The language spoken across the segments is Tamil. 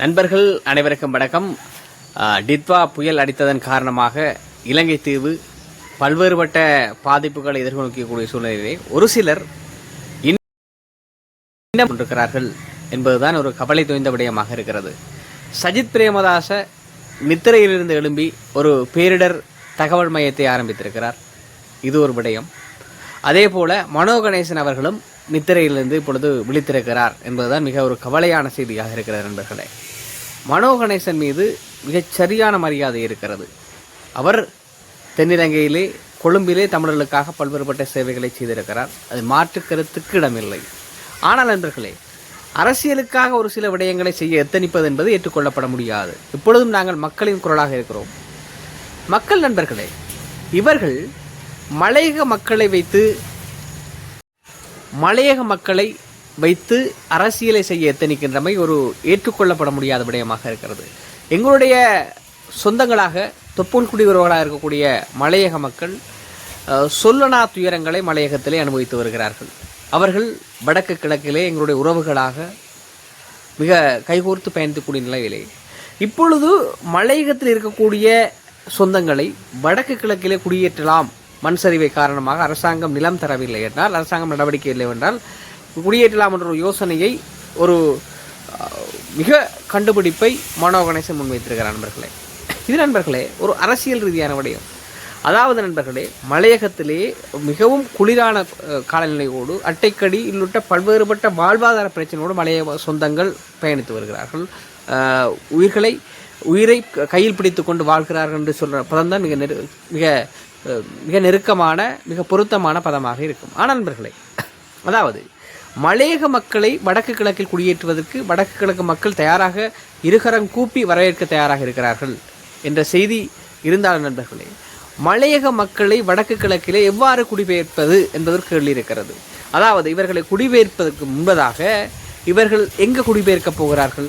நண்பர்கள் அனைவருக்கும் வணக்கம். டித்வா புயல் அடித்ததன் காரணமாக இலங்கை தீவு பல்வேறுபட்ட பாதிப்புகளை எதிர்நோக்கக்கூடிய சூழ்நிலையிலே ஒரு சிலர் இன்னும் கொண்டிருக்கிறார்கள் என்பதுதான் ஒரு கவலை தோய்ந்த விடயமாக இருக்கிறது. சஜித் பிரேமதாச நித்திரையிலிருந்து எழும்பி ஒரு பேரிடர் தகவல் மையத்தை ஆரம்பித்திருக்கிறார். இது ஒரு விடயம். அதே போல மனோ கணேசன் அவர்களும் நித்திரையிலிருந்து இப்பொழுது விழித்திருக்கிறார் என்பதுதான் மிக ஒரு கவலையான செய்தியாக இருக்கிறது நண்பர்களே. மனோ கணேசன் மீது மிகச் சரியான மரியாதை இருக்கிறது. அவர் தென்னிலங்கையிலே கொழும்பிலே தமிழர்களுக்காக பல்வேறுபட்ட சேவைகளை செய்திருக்கிறார். அது மாற்று கருத்துக்கு இடமில்லை. ஆனால் நண்பர்களே அரசியலுக்காக ஒரு சில விடயங்களை செய்ய எத்தனிப்பது என்பது ஏற்றுக்கொள்ளப்பட முடியாது. இப்பொழுதும் நாங்கள் மக்களின் குரலாக இருக்கிறோம். மக்கள் நண்பர்களே இவர்கள் மலையக மக்களை வைத்து மலையக மக்களை வைத்து அரசியலை செய்ய எத்தனிக்கின்றமை ஒரு ஏற்றுக்கொள்ளப்பட முடியாத விடயமாக இருக்கிறது. எங்களுடைய சொந்தங்களாக தொப்புள் குடிவர்களாக இருக்கக்கூடிய மலையக மக்கள் சொல்லனா துயரங்களை மலையகத்திலே அனுபவித்து வருகிறார்கள். அவர்கள் வடக்கு கிழக்கிலே எங்களுடைய உறவுகளாக மிக கைகோர்த்து பயணிக்கக்கூடிய நிலையிலே. இப்பொழுது மலையகத்தில் இருக்கக்கூடிய சொந்தங்களை வடக்கு கிழக்கிலே குடியேற்றலாம் மண் சரிவை காரணமாக அரசாங்கம் நிலம் தரவில்லை என்றால் அரசாங்கம் நடவடிக்கை இல்லை என்றால் குடியேற்றலாம் என்ற ஒரு யோசனையை ஒரு மிக கண்டுபிடிப்பை மனோ கணேசன் முன்வைத்திருக்கிறார் நண்பர்களே. இது நண்பர்களே ஒரு அரசியல் ரீதியான விடயம். அதாவது நண்பர்களே மலையகத்திலே மிகவும் குளிரான காலநிலையோடு அட்டைக்கடி உள்ளிட்ட பல்வேறுபட்ட வாழ்வாதார பிரச்சனையோடு மலைய சொந்தங்கள் பயணித்து வருகிறார்கள். உயிர்களை உயிரை க- கையில் பிடித்து கொண்டு வாழ்கிறார்கள் என்று சொல்கிற பதம் தான் மிக நெரு மிக மிக நெருக்கமான மிக பொருத்தமான பதமாக இருக்கும். ஆனால் நண்பர்களே அதாவது மலையக மக்களை வடக்கு கிழக்கில் குடியேற்றுவதற்கு வடக்கு கிழக்கு மக்கள் தயாராக இருகரம் கூப்பி வரவேற்க தயாராக இருக்கிறார்கள் என்ற செய்தி இருந்தாலும் நண்பர்களே மலையக மக்களை வடக்கு கிழக்கிலே எவ்வாறு குடிபெயர்ப்பது என்பதற்கு கேள்வி இருக்கிறது அதாவது இவர்களை குடிபெயர்ப்பதற்கு முன்பதாக இவர்கள் எங்கு குடிபெயர்க்கப் போகிறார்கள்?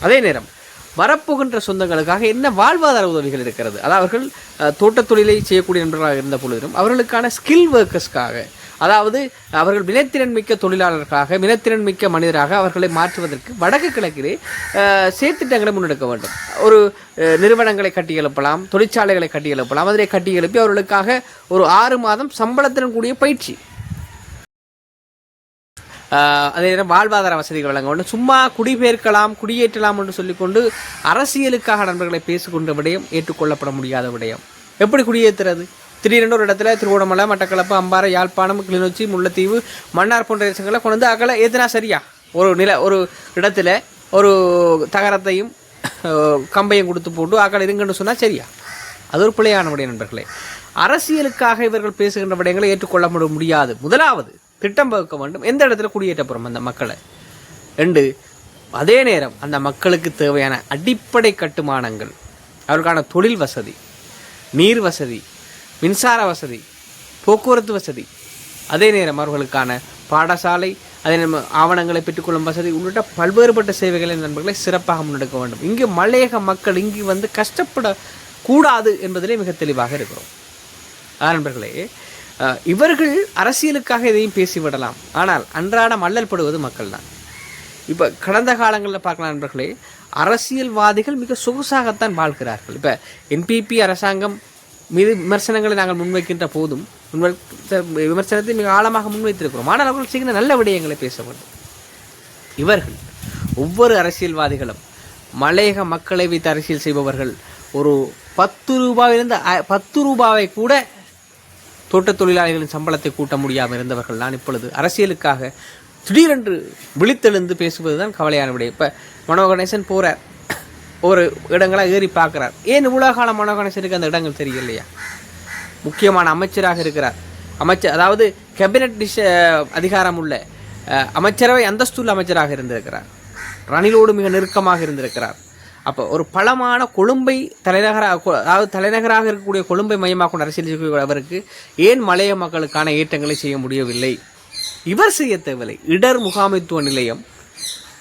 அதே நேரம் வரப்போகின்ற சொந்தங்களுக்காக என்ன வாழ்வாதார உதவிகள் இருக்கிறது? அதாவது அவர்கள் அஹ், தோட்டத் தொழிலை செய்யக்கூடிய நண்பர்களாக இருந்த பொழுதிலும் அவர்களுக்கான ஸ்கில் ஒர்க்கர்ஸ்க்காக அதாவது அவர்கள் வினைத்திறன் மிக்க தொழிலாளர்களாக வினைத்திறன் மிக்க மனிதராக அவர்களை மாற்றுவதற்கு வடக்கு கிழக்கிலே செயற்திட்டங்களை முன்னெடுக்க வேண்டும். ஒரு நிறுவனங்களை கட்டி எழுப்பலாம் தொழிற்சாலைகளை கட்டி எழுப்பலாம் அதிலே கட்டி எழுப்பி அவர்களுக்காக ஒரு ஆறு மாதம் சம்பளத்துடன் கூடிய பயிற்சி. அதே நேரம் வாழ்வாதார வசதிகள் வழங்க வேண்டும். சும்மா குடிபெயர்க்கலாம் குடியேற்றலாம் என்று சொல்லிக்கொண்டு அரசியலுக்காக நண்பர்களை பேசிக்கொண்ட விடயம் ஏற்றுக்கொள்ளப்பட முடியாத விடயம். எப்படி குடியேற்றுறது திடீரென்று ஒரு இடத்துல திருவோணமலை மட்டக்களப்பு அம்பாறை யாழ்ப்பாணம் கிளிநொச்சி முல்லைத்தீவு மன்னார் போன்ற தேசங்களை கொண்டு வந்து அகல ஏத்துனா சரியா? ஒரு நில ஒரு இடத்துல ஒரு தகரத்தையும் கம்பையும் கொடுத்து போட்டு அகல இருங்கன்னு சொன்னால் சரியா? அது ஒரு பிழையான விடயம் நண்பர்களே. அரசியலுக்காக இவர்கள் பேசுகின்ற விடயங்களை ஏற்றுக்கொள்ள முடியாது. முதலாவது திட்டம் வகுக்க வேண்டும். எந்த இடத்துல குடியேற்ற போகிறோம் அந்த மக்களை? ரெண்டு அதே நேரம் அந்த மக்களுக்கு தேவையான அடிப்படை கட்டுமானங்கள். அவர்களுக்கான தொழில் வசதி நீர் வசதி மின்சார வசதி போக்குவரத்து வசதி அதே நேரம் அவர்களுக்கான பாடசாலை அதே நேரம் ஆவணங்களை பெற்றுக்கொள்ளும் வசதி உள்ளிட்ட பல்வேறுபட்ட சேவைகளை நண்பர்களை சிறப்பாக முன்னெடுக்க வேண்டும். இங்கு மலையக மக்கள் இங்கு வந்து கஷ்டப்பட கூடாது என்பதிலே மிக தெளிவாக இருக்கிறோம். நண்பர்களே இவர்கள் அரசியலுக்காக எதையும் பேசிவிடலாம் ஆனால் அன்றாடம் அல்லல் படுவது மக்கள் தான் இப்போ கடந்த காலங்களில் பார்க்கலாம் நண்பர்களே அரசியல்வாதிகள் மிக சொகுசாகத்தான் வாழ்கிறார்கள். இப்போ என்பிபி அரசாங்கம் மீது விமர்சனங்களை நாங்கள் முன்வைக்கின்ற போதும் விமர்சனத்தை மிக ஆழமாக முன்வைத்திருக்கிறோம். ஆனால் அவர்கள் செய்கிற நல்ல விடயங்களை பேச வேண்டும். இவர்கள் ஒவ்வொரு அரசியல்வாதிகளும் மலையக மக்களை வைத்து அரசியல் செய்பவர்கள் ஒரு பத்து ரூபாயிலிருந்து அ- பத்து ரூபாவை கூட தோட்டத் தொழிலாளிகளின் சம்பளத்தை கூட்ட முடியாமல் இருந்தவர்கள் தான் இப்பொழுது அரசியலுக்காக திடீரென்று விழித்தெழுந்து பேசுவதுதான் கவலையான விடயம். இப்போ மனோ கணேசன் போகிறார் ஒரு இடங்களாக ஏறி பார்க்குறார். ஏன் இவ்வளோ காலம் மனோ அந்த இடங்கள் தெரியலையா முக்கியமான அமைச்சராக இருக்கிறார். அமைச்சர் அதாவது கேபினட் டிஷ அதிகாரம் உள்ள அமைச்சரவை அந்தஸ்துள்ள அமைச்சராக இருந்திருக்கிறார். ரணிலோடு மிக நெருக்கமாக இருந்திருக்கிறார். அப்போ ஒரு பலமான கொழும்பை தலைநகராக அதாவது தலைநகராக இருக்கக்கூடிய கொழும்பை மையமாக கொண்டு அரசியல் அவருக்கு ஏன் மலைய மக்களுக்கான ஏற்றங்களை செய்ய முடியவில்லை? இவர் செய்ய தேவையில்லை. இடர் முகாமைத்துவ நிலையம்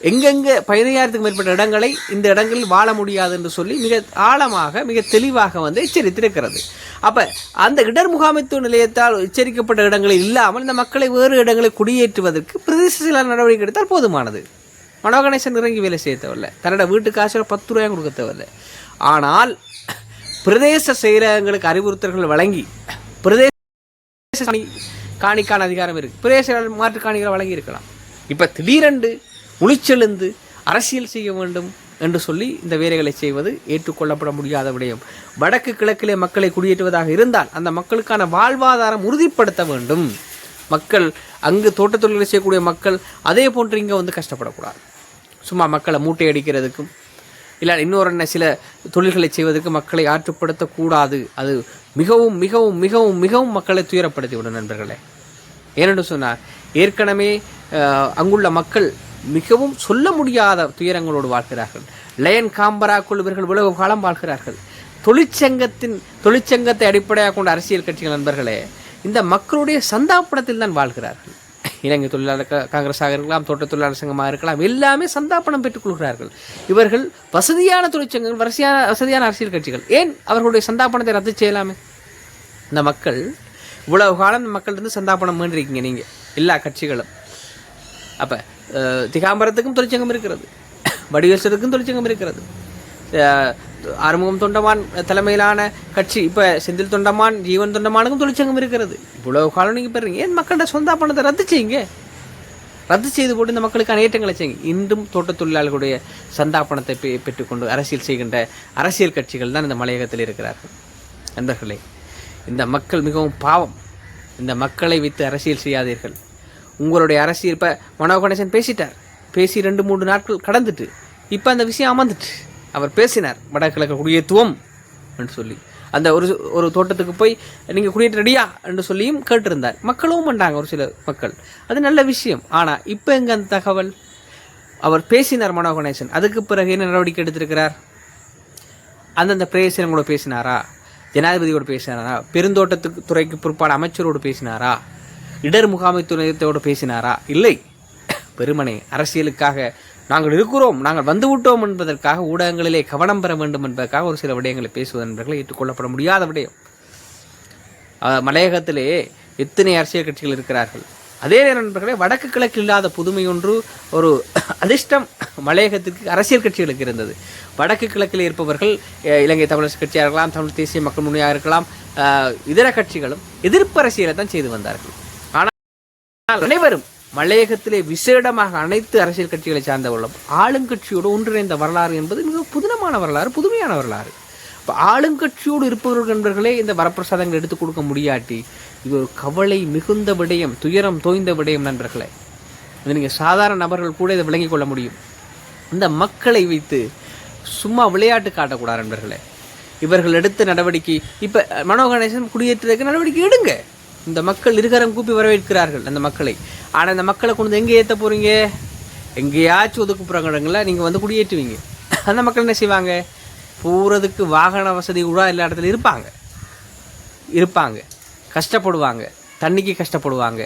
எங்கெங்க பதினையாயிரத்துக்கு மேற்பட்ட இடங்களை இந்த இடங்களில் வாழ முடியாது என்று சொல்லி மிக ஆழமாக மிக தெளிவாக வந்து எச்சரித்திருக்கிறது. அப்போ அந்த இடர் முகாமைத்துவ நிலையத்தால் எச்சரிக்கப்பட்ட இடங்களில் இல்லாமல் இந்த மக்களை வேறு இடங்களை குடியேற்றுவதற்கு பிரதேச சில நடவடிக்கை எடுத்தால் போதுமானது. மனோகணேசன் இறங்கி வேலை செய்ய தேவையில்லை. தன்னோட வீட்டு காசில் பத்து ரூபாயும் கொடுக்க தேவையில்லை. ஆனால் பிரதேச செயலகங்களுக்கு அறிவுறுத்தல்கள் வழங்கி பிரதேச காணி- காணிக்கான அதிகாரம் இருக்குது பிரதேச மாற்று காணிகளை வழங்கி இருக்கலாம். இப்போ திடீரென்று முழிச்செழுந்து அரசியல் செய்ய வேண்டும் என்று சொல்லி இந்த வேலைகளை செய்வது ஏற்றுக்கொள்ளப்பட முடியாத விடயம். வடக்கு கிழக்கிலே மக்களை குடியேற்றுவதாக இருந்தால் அந்த மக்களுக்கான வாழ்வாதாரம் உறுதிப்படுத்த வேண்டும். மக்கள் அங்கு தோட்ட தொழில்களை செய்யக்கூடிய மக்கள் அதே போன்று இங்கே வந்து கஷ்டப்படக்கூடாது. சும்மா மக்களை மூட்டை அடிக்கிறதுக்கும் இல்லை இன்னொரு என்ன சில தொழில்களை செய்வதற்கு மக்களை ஆற்றுப்படுத்தக்கூடாது. அது மிகவும் மிகவும் மிகவும் மிகவும் மக்களை துயரப்படுத்திவிடும் நண்பர்களே. ஏனென்று சொன்னார் ஏற்கனவே அங்குள்ள மக்கள் மிகவும் சொல்ல முடியாத துயரங்களோடு வாழ்கிறார்கள். லயன் காம்பராக்குள் இவர்கள் உலக காலம் வாழ்கிறார்கள். தொழிற்சங்கத்தின் தொழிற்சங்கத்தை அடிப்படையாக கொண்ட அரசியல் கட்சிகள் நண்பர்களே இந்த மக்களுடைய சந்தாப்பணத்தில் தான் வாழ்கிறார்கள். இலங்கை தொழிலாளர் காங்கிரஸாக இருக்கலாம் தோட்ட தொழிலாளர் சங்கமாக இருக்கலாம் எல்லாமே சந்தாப்பணம் பெற்றுக் கொள்கிறார்கள். இவர்கள் வசதியான தொழிற்சங்கங்கள் வசதியான வசதியான அரசியல் கட்சிகள். ஏன் அவர்களுடைய சந்தாப்பனத்தை ரத்து செய்யலாமே? இந்த மக்கள் இவ்வளவு காலம் இந்த மக்கள்கிட்ட சந்தாபனம் வேண்டிருக்கீங்க நீங்கள் எல்லா கட்சிகளும். அப்போ திகாம்பரத்துக்கும் தொழிற்சங்கம் இருக்கிறது. வடிவேஸ்வருக்கும் தொழிற்சங்கம் இருக்கிறது. ஆறுமுகம் தொண்டமான் தலைமையிலான கட்சி இப்போ செந்தில் தொண்டமான் ஜீவன் தொண்டமானுக்கும் தொழிற்சங்கம் இருக்கிறது. இவ்வளோ காலம் நீங்கள் பெறுறீங்க ஏன் மக்கள்கிட்ட பணத்தை ரத்து செய்யுங்க? ரத்து செய்து போட்டு இந்த மக்களுக்கான ஏற்றங்களை செய்யுங்க. இன்றும் தோட்ட தொழிலாளர்களுடைய சந்தாபணத்தை பெ பெற்றுக்கொண்டு அரசியல் செய்கின்ற அரசியல் கட்சிகள் தான் இந்த மலையகத்தில் இருக்கிறார்கள். நண்பர்களே இந்த மக்கள் மிகவும் பாவம். இந்த மக்களை வைத்து அரசியல் செய்யாதீர்கள். உங்களுடைய அரசியல் இப்போ மனோ கணேசன் பேசிட்டார். பேசி ரெண்டு மூன்று நாட்கள் கடந்துட்டு இப்போ அந்த விஷயம் அமர்ந்துட்டு. அவர் பேசினார் வடகிழக்கு குடியேற்றுவோம் என்று சொல்லி. அந்த ஒரு ஒரு தோட்டத்துக்கு போய் நீங்கள் குடியேற்ற ரெடியா? என்று சொல்லியும் கேட்டிருந்தார். மக்களும் பண்ணாங்க ஒரு சில மக்கள். அது நல்ல விஷயம். ஆனால் இப்போ எங்க அந்த தகவல்? அவர் பேசினார் மனோ கணேசன். அதுக்கு பிறகு என்ன நடவடிக்கை எடுத்திருக்கிறார்? அந்தந்த பிரேசனங்களோட பேசினாரா? ஜனாதிபதியோடு பேசினாரா? பெருந்தோட்டத்துக்கு துறைக்கு பொறுப்பான அமைச்சரோடு பேசினாரா? இடர் முகாமைத்துவத்தோடு பேசினாரா? இல்லை. பெருமனை அரசியலுக்காக நாங்கள் இருக்கிறோம் நாங்கள் வந்து விட்டோம் என்பதற்காக ஊடகங்களிலே கவனம் பெற வேண்டும் என்பதற்காக ஒரு சில விடயங்களை பேசுவது என்பவர்களை ஏற்றுக்கொள்ளப்பட முடியாத விடயம். மலையகத்திலே எத்தனை அரசியல் கட்சிகள் இருக்கிறார்கள்? அதே நேரம் நண்பர்களே வடக்கு கிழக்கு இல்லாத புதுமை ஒன்று ஒரு அதிர்ஷ்டம் மலையகத்திற்கு அரசியல் கட்சிகளுக்கு இருந்தது. வடக்கு கிழக்கில் இருப்பவர்கள் இலங்கை தமிழர் கட்சியாக இருக்கலாம் தமிழ் தேசிய மக்கள் முன்னணியாக இருக்கலாம் இதர கட்சிகளும் எதிர்ப்பு அரசியலை தான் செய்து வந்தார்கள். ஆனால் அனைவரும் மலையகத்திலே விசேடமாக அனைத்து அரசியல் கட்சிகளை சார்ந்தவர்களும் ஆளுங்கட்சியோடு ஒன்றிணைந்த வரலாறு என்பது மிக புதினமான வரலாறு புதுமையான வரலாறு. இப்போ ஆளுங்கட்சியோடு இருப்பவர்கள் நண்பர்களே இந்த வரப்பிரசாதங்கள் எடுத்துக் கொடுக்க முடியாட்டி இது ஒரு கவலை மிகுந்த விடயம் துயரம் தோய்ந்த விடயம் நண்பர்களே. இது நீங்கள் சாதாரண நபர்கள் கூட இதை விளங்கிக் கொள்ள முடியும். இந்த மக்களை வைத்து சும்மா விளையாட்டு காட்டக்கூடாது நண்பர்களே. இவர்கள் எடுத்த நடவடிக்கை இப்போ மனோ கணேசன் குடியேற்றதுக்கு நடவடிக்கை எடுங்க. இந்த மக்கள் இருகரம் கூப்பி வரவேற்கிறார்கள் அந்த மக்களை. ஆனால் இந்த மக்களை கொண்டு வந்து எங்கே ஏற்ற போகிறீங்க எங்கேயாச்சும் ஒதுக்குப்புறங்கள நீங்கள் வந்து குடியேற்றுவீங்க. அந்த மக்கள் என்ன செய்வாங்க? போகிறதுக்கு வாகன வசதி கூட எல்லா இடத்துல இருப்பாங்க. இருப்பாங்க. கஷ்டப்படுவாங்க. தண்ணிக்கு கஷ்டப்படுவாங்க.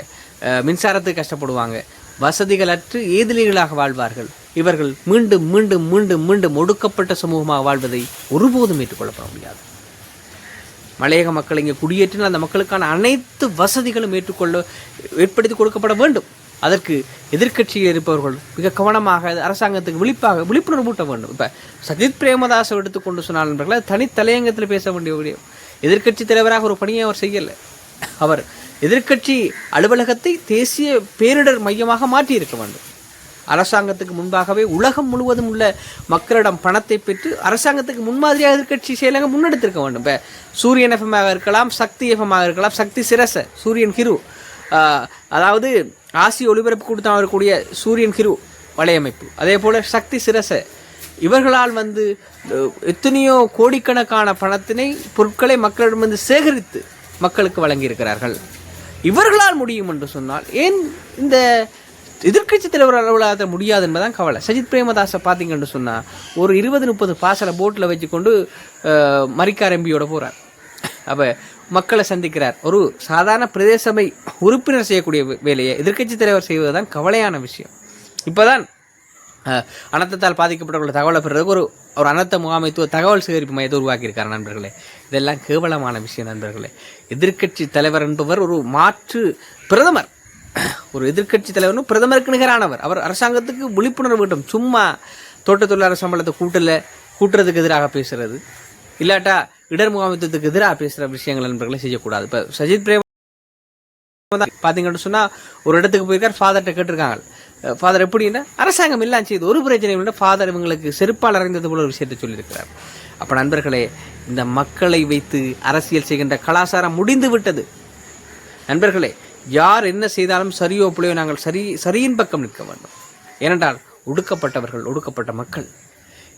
மின்சாரத்துக்கு கஷ்டப்படுவாங்க. வசதிகளற்று ஏதிலிகளாக வாழ்வார்கள். இவர்கள் மீண்டும் மீண்டும் மீண்டும் மீண்டும் ஒடுக்கப்பட்ட சமூகமாக வாழ்வதை ஒருபோதும் ஏற்றுக்கொள்ளப்பட முடியாது. மலையக மக்கள் இங்கே குடியேற்றினால் அந்த மக்களுக்கான அனைத்து வசதிகளும் ஏற்றுக்கொள்ள ஏற்படுத்தி கொடுக்கப்பட வேண்டும். அதற்கு எதிர்கட்சியில் இருப்பவர்கள் மிக கவனமாக அரசாங்கத்துக்கு விழிப்பாக விழிப்புணர்வு ஊட்ட வேண்டும். இப்போ சஜித் பிரேமதாசை எடுத்துக்கொண்டு சொன்னால் நண்பர்களே தனி தலையங்கத்தில் பேச வேண்டிய விடயம். எதிர்க்கட்சி தலைவராக ஒரு பணியை அவர் செய்யலை. அவர் எதிர்க்கட்சி அலுவலகத்தை தேசிய பேரிடர் மையமாக மாற்றி இருக்க வேண்டும். அரசாங்கத்துக்கு முன்பாகவே உலகம் முழுவதும் உள்ள மக்களிடம் பணத்தை பெற்று அரசாங்கத்துக்கு முன்மாதிரியாக எதிர்க்கட்சி செயலகம் முன்னெடுத்திருக்க வேண்டும். இப்போ சூரியன் எஃப்எம்மாக இருக்கலாம் சக்தி எஃப்எம்மாக இருக்கலாம் சக்தி சிரச சூரியன் கிரு. அதாவது ஆசிய ஒளிபரப்பு கூட்டத்தில் வரக்கூடிய சூரியன் கிரு வலையமைப்பு. அதே போல் சக்தி சிரச. இவர்களால் வந்து எத்தனையோ கோடிக்கணக்கான பணத்தினை பொருட்களை மக்களிடமிருந்து சேகரித்து மக்களுக்கு வழங்கியிருக்கிறார்கள். இவர்களால் முடியும் என்று சொன்னால் ஏன் இந்த எதிர்க்கட்சி தலைவர் அலுவலகத்தில் முடியாது என்பதான் கவலை. சஜித் பிரேமதாசை பார்த்தீங்கன்னு சொன்னால் ஒரு இருபது முப்பது பாசலை போட்டில் வச்சுக்கொண்டு அஹ், மரிக்கார் எம்பியோட போகிறார் அப்போ மக்களை சந்திக்கிறார். ஒரு சாதாரண பிரதேசமை உறுப்பினர் செய்யக்கூடிய வேலையை எதிர்க்கட்சி தலைவர் செய்வது தான் கவலையான விஷயம். இப்போதான் தான் அனர்த்தத்தால் பாதிக்கப்பட்டவர்கள் தகவலை பெறுறதுக்கு ஒரு ஒரு அனர்த்த முகாமைத்துவ தகவல் சேகரிப்பு மையத்தை உருவாக்கியிருக்கார் நண்பர்களே. இதெல்லாம் கேவலமான விஷயம் நண்பர்களே. எதிர்க்கட்சி தலைவர் என்பவர் ஒரு மாற்று பிரதமர். ஒரு எதிர்க்கட்சி தலைவரும் பிரதமருக்கு நிகரானவர் அவர் அரசாங்கத்துக்கு விழிப்புணர்வு விட்டும் சும்மா தோட்ட தொழிலாளர் சம்பளத்தை கூட்டல கூட்டுறதுக்கு எதிராக பேசுறது. இல்லாட்டா இடர் முகாமித்துவத்துக்கு எதிராக பேசுகிற விஷயங்கள் நண்பர்களை செய்யக்கூடாது. இப்போ சஜித் பிரேம பார்த்தீங்கன்னு சொன்னால் ஒரு இடத்துக்கு போயிருக்கார் ஃபாதர்கிட்ட கேட்டிருக்காங்க. ஃபாதர் எப்படின்னா அரசாங்கம் இல்லாமல் செய்து ஒரு பிரச்சனையும் இல்லை ஃபாதர் இவங்களுக்கு செருப்பால் அறைந்தது போல ஒரு விஷயத்தை சொல்லியிருக்கிறார். அப்போ நண்பர்களே இந்த மக்களை வைத்து அரசியல் செய்கின்ற கலாச்சாரம் முடிந்து விட்டது. நண்பர்களே யார் என்ன செய்தாலும் சரியோ பிள்ளையோ நாங்கள் சரி சரியின் பக்கம் நிற்க வேண்டும். ஏனென்றால் ஒடுக்கப்பட்டவர்கள் ஒடுக்கப்பட்ட மக்கள்.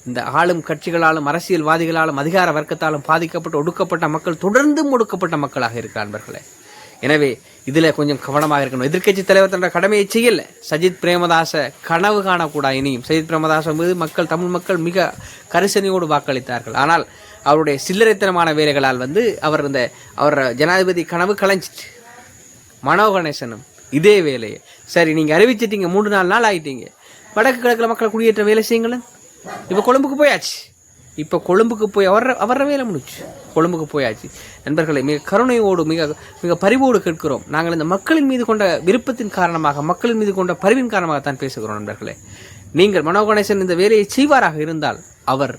இந்த ஆளும் கட்சிகளாலும் அரசியல்வாதிகளாலும் அதிகார வர்க்கத்தாலும் பாதிக்கப்பட்டு ஒடுக்கப்பட்ட மக்கள் தொடர்ந்தும் ஒடுக்கப்பட்ட மக்களாக இருக்கிற நண்பர்களே. எனவே இதில் கொஞ்சம் கவனமாக இருக்கணும். எதிர்க்கட்சி தலைவர் தன்ற கடமையை செய்யல. சஜித் பிரேமதாச கனவு காணக்கூடாது இனியும். சஜித் பிரேமதாச மீது மக்கள் தமிழ் மக்கள் மிக கரிசனையோடு வாக்களித்தார்கள். ஆனால் அவருடைய சில்லறைத்தனமான வேலைகளால் வந்து அவர் இந்த அவர் ஜனாதிபதி கனவு கலைஞ்சிச்சு மனோ கணேசனும் இதே வேலையை. சரி நீங்கள் அறிவிச்சிட்டீங்க மூன்று நாலு நாள் ஆகிட்டீங்க வடக்கு கிழக்கில் மக்களை குடியேற்ற வேலை செய்யுங்களேன். இப்போ கொழும்புக்கு போயாச்சு. இப்போ கொழும்புக்கு போய் அவர அவர வேலை முடிச்சு கொழும்புக்கு போயாச்சு. நண்பர்களை மிக கருணையோடு மிக மிக பரிவோடு கேட்கிறோம். நாங்கள் இந்த மக்களின் மீது கொண்ட விருப்பத்தின் காரணமாக மக்களின் மீது கொண்ட பரிவின் காரணமாக தான் பேசுகிறோம் நண்பர்களே. நீங்கள் மனோ கணேசன் இந்த வேலையை செய்வாராக இருந்தால் அவர்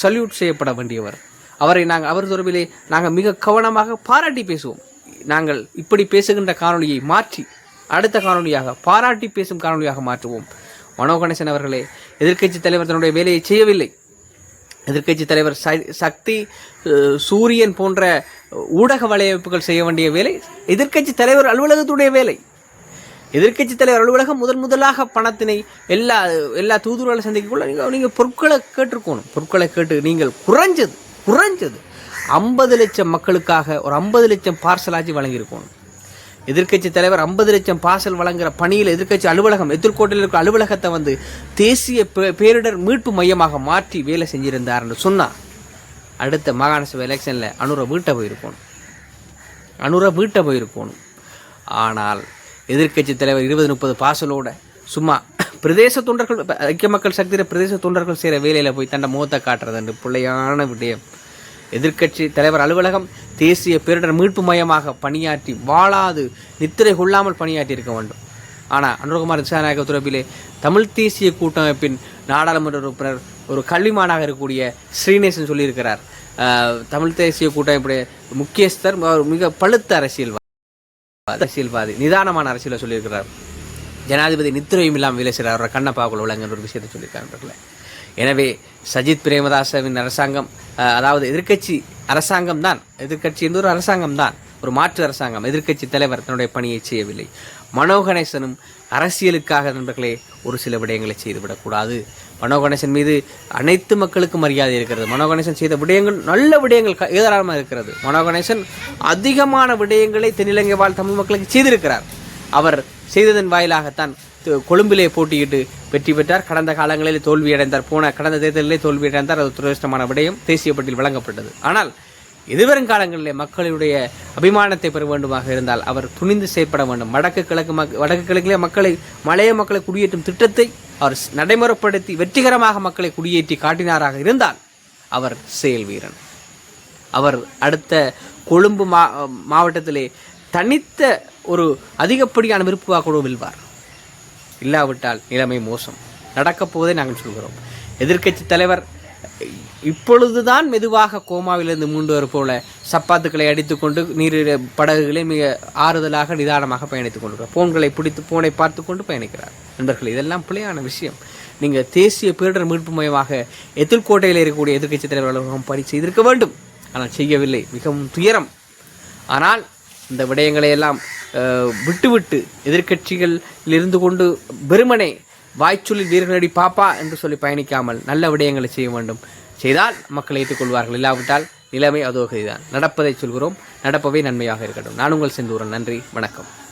சல்யூட் செய்யப்பட வேண்டியவர். அவரை நாங்கள் அவர் தொடர்பிலே நாங்கள் மிக கவனமாக பாராட்டி பேசுவோம். நாங்கள் இப்படி பேசுகின்ற காணொலியை மாற்றி அடுத்த காணொலியாக பாராட்டி பேசும் காணொலியாக மாற்றுவோம். மனோ கணேசன் அவர்களே எதிர்க்கட்சி தலைவர் தன்னுடைய வேலையை செய்யவில்லை. எதிர்க்கட்சி தலைவர் சக்தி சூரியன் போன்ற ஊடக வலையமைப்புகள் செய்ய வேண்டிய வேலை எதிர்க்கட்சி தலைவர் அலுவலகத்துடைய வேலை. எதிர்க்கட்சி தலைவர் அலுவலகம் முதன் முதலாக பணத்தினை எல்லா எல்லா தூதுவர்களை சந்திக்கக்குள்ள நீங்கள் நீங்கள் பொருட்களை கேட்டிருக்கணும். பொருட்களை கேட்டு நீங்கள் குறைஞ்சது குறைஞ்சது. ஐம்பது லட்சம் மக்களுக்காக ஒரு ஐம்பது லட்சம் பார்சலாச்சு வழங்கியிருக்கணும். எதிர்க்கட்சி தலைவர் ஐம்பது லட்சம் பார்சல் வழங்குற பணியில் எதிர்க்கட்சி அலுவலகம் எதிர்கோட்டையில் இருக்கிற அலுவலகத்தை வந்து தேசிய பேரிடர் மீட்பு மையமாக மாற்றி வேலை செஞ்சிருந்தார்னு சொன்னார் அடுத்த மாகாண சபை எலெக்ஷனில் அனுரை வீட்டை போயிருக்கணும். அனுரை வீட்டை போயிருக்கணும். ஆனால் எதிர்க்கட்சி தலைவர் இருபது முப்பது பாசலோட சும்மா பிரதேச தொண்டர்கள் ஐக்கிய மக்கள் சக்தியில் பிரதேச தொண்டர்கள் செய்கிற வேலையில் போய் தண்டை முகத்தை காட்டுறது பிள்ளையான விடயம். எதிர்க்கட்சி தலைவர் அலுவலகம் தேசிய பேரிடர் மீட்பு மையமாக பணியாற்றி வாழாது நித்திரை கொள்ளாமல் பணியாற்றி இருக்க வேண்டும். ஆனால் அனுரகுமார் திசாநாயக துறப்பிலே தமிழ் தேசிய கூட்டமைப்பின் நாடாளுமன்ற உறுப்பினர் ஒரு கல்விமானாக இருக்கக்கூடிய ஸ்ரீநேசன் சொல்லியிருக்கிறார். தமிழ் தேசிய கூட்டமைப்புடைய முக்கியஸ்தர் மிக பழுத்த அரசியல்வாதி. அரசியல்வாதி நிதானமான அரசியலை சொல்லியிருக்கிறார். ஜனாதிபதி நித்திரையும் இல்லாமல் வேலை செய்கிறார். அவரை கண்ணப்பாக்குள் விளங்குன்ற ஒரு விஷயத்தை சொல்லியிருக்காங்க எனவே சஜித் பிரேமதாசவின் அரசாங்கம் அதாவது எதிர்க்கட்சி அரசாங்கம் தான் எதிர்க்கட்சி என்ற ஒரு அரசாங்கம் தான் ஒரு மாற்று அரசாங்கம். எதிர்க்கட்சி தலைவர் தன்னுடைய பணியை செய்யவில்லை. மனோ கணேசனும் அரசியலுக்காக நண்பர்களே ஒரு சில விடயங்களை செய்துவிடக்கூடாது. மனோ கணேசன் மீது அனைத்து மக்களுக்கும் மரியாதை இருக்கிறது. மனோ கணேசன் செய்த விடயங்கள் நல்ல விடயங்கள் ஏதாரமாக இருக்கிறது. மனோ கணேசன் அதிகமான விடயங்களை தென்னிலங்கை வாழ் தமிழ் மக்களுக்கு செய்திருக்கிறார். அவர் செய்ததன் வாயிலாகத்தான் கொழும்பிலே போட்டியிட்டு வெற்றி பெற்றார். கடந்த காலங்களில் தோல்வியடைந்தார். போன கடந்த தேர்தலிலே தோல்வியடைந்தார். அது துரதிருஷ்டமான விடயம். தேசிய பட்டியல் வழங்கப்பட்டது. ஆனால் எதிர்வரும் காலங்களிலே மக்களுடைய அபிமானத்தை பெற வேண்டுமாக இருந்தால் அவர் துணிந்து செயற்பட வேண்டும். வடக்கு கிழக்கு மக் வடக்கு கிழக்கிலே மக்களை மலைய மக்களை குடியேற்றும் திட்டத்தை அவர் நடைமுறைப்படுத்தி வெற்றிகரமாக மக்களை குடியேற்றி காட்டினாராக இருந்தால் அவர் செயல் வீரன். அவர் அடுத்த கொழும்பு மா மாவட்டத்திலே தனித்த ஒரு அதிகப்படியான விருப்பு வாக்கோடு வெல்வார். இல்லாவிட்டால் நிலைமை மோசம். நடக்கப்போவதை நாங்கள் சொல்கிறோம். எதிர்க்கட்சி தலைவர் இப்பொழுதுதான் மெதுவாக கோமாவிலிருந்து மூன்று போல சப்பாத்துக்களை அடித்துக்கொண்டு நீர் படகுகளை மிக ஆறுதலாக நிதானமாக பயணித்துக் கொண்டிருக்கிறார். போன்களை பிடித்து போனை பார்த்து கொண்டு பயணிக்கிறார். நண்பர்கள் இதெல்லாம் பிழையான விஷயம். நீங்கள் தேசிய பேரிடர் மீட்பு மையமாக எதிர்கோட்டையில் இருக்கக்கூடிய எதிர்க்கட்சி தலைவர் அலுவலகம் பணி செய்திருக்க வேண்டும். ஆனால் செய்யவில்லை. மிகவும் துயரம். ஆனால் இந்த விடயங்களை எல்லாம் விட்டுவிட்டு எதிர்கட்சிகள் இருந்து கொண்டு வெறுமனே வாய்ச்சொல்லி வீரர்களடி பாப்பா என்று சொல்லி பயணிக்காமல் நல்ல விடயங்களை செய்ய வேண்டும். செய்தால் மக்கள் ஏற்றுக்கொள்வார்கள் இல்லாவிட்டால் நிலைமை அதோகதிதான். தான் நடப்பதை சொல்கிறோம். நடப்பவே நன்மையாக இருக்கட்டும். நான் உங்கள் செந்தூரன். நன்றி. வணக்கம்.